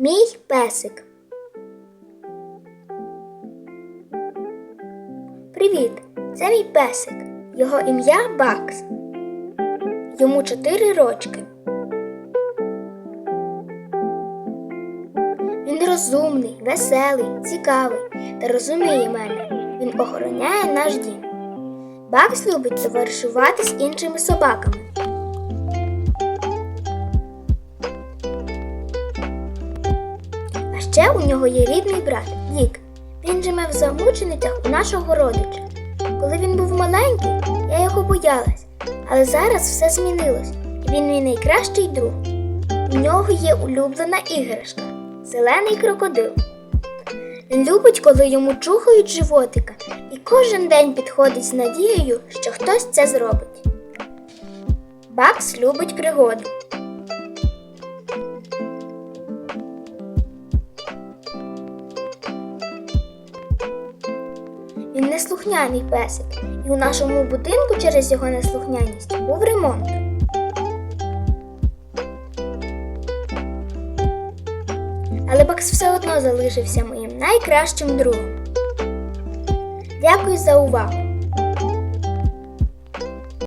Мій песик. Привіт! Це мій песик. Його ім'я Бакс. Йому 4 рочки. Він розумний, веселий, цікавий та розуміє мене. Він охороняє наш дім. Бакс любить товаришувати з іншими собаками. Ще у нього є рідний брат Дік. Він живе в замученицях у нашого родича. Коли він був маленький, я його боялась, але зараз все змінилось, він мій найкращий друг. У нього є улюблена іграшка зелений крокодил. Він любить, коли йому чухають животика, і кожен день підходить з надією, що хтось це зробить. Бакс любить пригоди. Він неслухняний песик, і у нашому будинку через його неслухняність був ремонт. Але Бакс все одно залишився моїм найкращим другом. Дякую за увагу!